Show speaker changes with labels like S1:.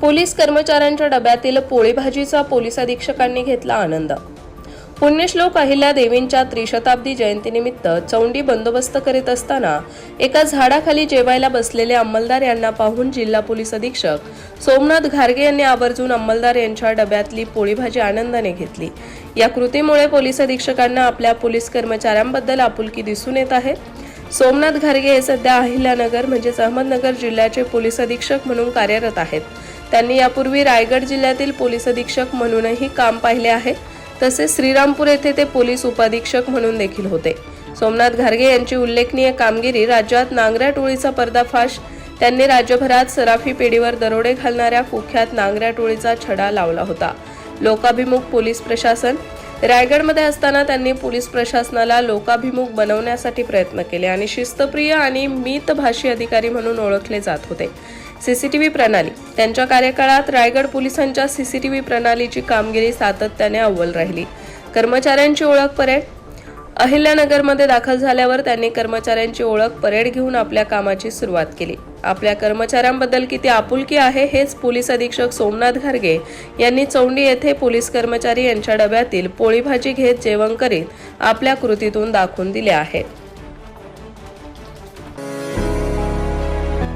S1: Police कर्मचाऱ्यांच्या डब्यातील पोळी भाजीचा पोलीस अधीक्षकांनी घेतला आनंद. पुण्यश्लोक अहिल्या देवींच्या त्रिशताब्दी जयंतीनिमित्त चौंडी बंदोबस्त करीत असताना एका झाडाखाली जेवायला बसलेले अंमलदार यांना पाहून जिल्हा पोलीस अधीक्षक सोमनाथ घारगे यांनी आवर्जून अंमलदार यांच्या डब्यातली पोळीभाजी आनंदाने घेतली. या कृतीमुळे पोलीस अधीक्षकांना आपल्या पोलीस कर्मचाऱ्यांबद्दल आपुलकी दिसून येत आहे. सोमनाथ घारगे हे सध्या अहिल्यानगर म्हणजेच अहमदनगर जिल्ह्याचे पोलीस अधीक्षक म्हणून कार्यरत आहेत. त्यांनी यापूर्वी रायगड जिल्ह्यातील पोलीस अधीक्षक म्हणूनही काम पाहिले आहे. तसेच श्रीरामपूर येथे ते पोलीस उपाधीक्षक म्हणून देखील होते. सोमनाथ घारगे यांची उल्लेखनीय कामगिरी राज्यात नांगऱ्या टोळीचा पर्दाफाश त्यांनी राज्यभरात सराफी पेढीवर दरोडे घालणाऱ्या कुख्यात नांगऱ्या टोळीचा छडा लावला होता. लोकाभिमुख पोलीस प्रशासन. रायगडमध्ये असताना त्यांनी पोलीस प्रशासनाला लोकाभिमुख बनवण्यासाठी प्रयत्न केले आणि शिस्तप्रिय आणि मितभाषी अधिकारी म्हणून ओळखले जात होते. सीसीटीव्ही प्रणाली. त्यांच्या कार्यकाळात रायगड पोलिसांच्या सीसीटीव्ही प्रणालीची कामगिरी सातत्याने अव्वल राहिली. कर्मचाऱ्यांची ओळख परेड. अहिल्यानगरमध्ये दाखल झाल्यावर त्यांनी कर्मचाऱ्यांची ओळख परेड घेऊन आपल्या कामाची सुरुवात केली. आपल्या कर्मचाऱ्यांबद्दल किती आपुलकी आहे हेच पोलीस अधीक्षक सोमनाथ घारगे यांनी चौंडी येथे पोलीस कर्मचारी यांच्या डब्यातील पोळीभाजी घेत जेवण करीत आपल्या कृतीतून दाखवून दिले आहे.